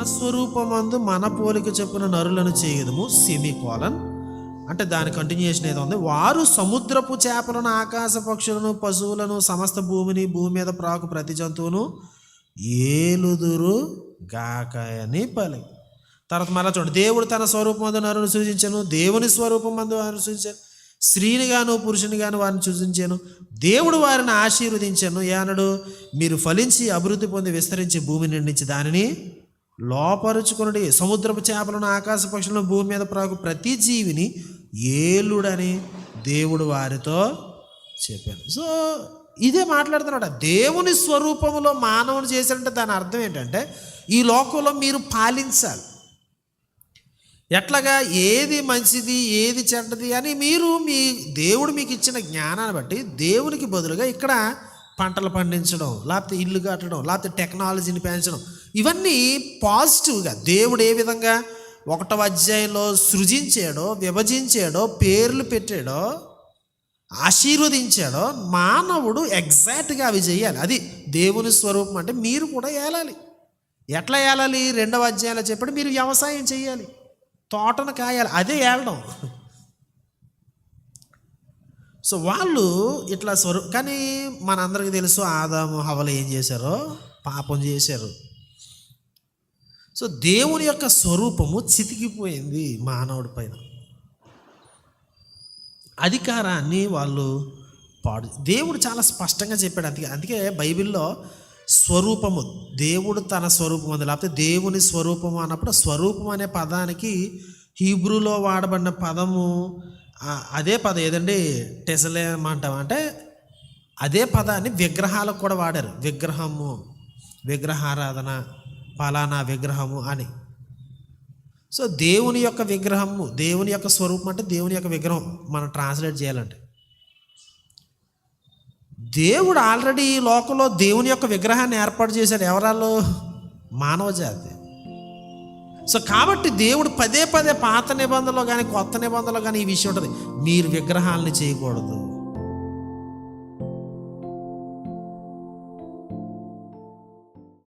మన స్వరూపమందు మన పోలిక చెప్పిన నరులను చేయదము సెమీ కోలన్. అంటే దాని కంటిన్యూషన్ ఏదో ఉంది. వారు సముద్రపు చేపలను ఆకాశ పక్షులను పశువులను సమస్త భూమిని భూమి మీద ప్రాకు ప్రతి జంతువును ఏలుదురు గాక అని పలి. తర్వాత మళ్ళీ చూడండి. దేవుడు తన స్వరూపం మందు నరుని సృజించాను దేవుని స్వరూపం మందు వారిని సృజించాను స్త్రీని గాను పురుషుని గాను వారిని సృజించాను దేవుడు వారిని ఆశీర్వదించాను. ఏనడు మీరు ఫలించి అభివృద్ధి పొంది విస్తరించి భూమి నిండించి దానిని లోపరుచుకునడి సముద్రపు చేపలను ఆకాశ పక్షులను భూమి మీద ప్రాకు ప్రతి జీవిని ఏలుడని దేవుడు వారితో చెప్పాను సో ఇదే మాట్లాడుతున్నాడు. దేవుని స్వరూపంలో మానవుని చేశారంటే దాని అర్థం ఏంటంటే ఈ లోకంలో మీరు పాలించాలి. ఎట్లాగా ఏది మంచిది ఏది చెడ్డది అని మీరు మీ దేవుడు మీకు ఇచ్చిన జ్ఞానాన్ని బట్టి దేవునికి బదులుగా ఇక్కడ పంటలు పండించడం లేకపోతే ఇల్లు కట్టడం లేకపోతే టెక్నాలజీని పెంచడం ఇవన్నీ పాజిటివ్గా దేవుడు ఏ విధంగా ఒకటో అధ్యాయంలో సృజించాడో విభజించాడో పేర్లు పెట్టాడో ఆశీర్వదించాడో మానవుడు ఎగ్జాక్ట్గా అవి చేయాలి. అది దేవుని స్వరూపం అంటే మీరు కూడా ఏలాలి. ఎట్లా ఏలాలి? రెండవ అధ్యాయంలో చెప్పాడు మీరు వ్యవసాయం చేయాలి. తోటను కాయాలి. అదే ఏలడం. సో వాళ్ళు ఇట్లా స్వరూ కానీ మనందరికీ తెలుసు ఆదాము హవలు ఏం చేశారో? పాపం చేశారు. సో దేవుని యొక్క స్వరూపము చితికిపోయింది మానవుడి పైన. అధికారాన్ని వాళ్ళు పాడు దేవుడు చాలా స్పష్టంగా చెప్పాడు అందుకే అందుకే బైబిల్లో స్వరూపము దేవుడు తన స్వరూపం ఉంది. లేకపోతే దేవుని స్వరూపము అన్నప్పుడు స్వరూపం అనే పదానికి హీబ్రూలో వాడబడిన పదము అదే పదం ఏదండి? టెసలేం అంటాం అంటే అదే పదాన్ని విగ్రహాలకు కూడా వాడారు. విగ్రహము విగ్రహారాధన పలానా విగ్రహము అని. సో దేవుని యొక్క విగ్రహము దేవుని యొక్క స్వరూపం అంటే దేవుని యొక్క విగ్రహం మనం ట్రాన్స్లేట్ చేయాలంటే. దేవుడు ఆల్రెడీ ఈ లోకంలో దేవుని యొక్క విగ్రహాన్ని ఏర్పాటు చేశాడు. ఎవరాలు మానవ జాతి. సో కాబట్టి దేవుడు పదే పదే పాత నిబంధనలో కానీ కొత్త నిబంధనలో కానీ ఈ విషయం ఉంటుంది. మీరు విగ్రహాలని చేయకూడదు.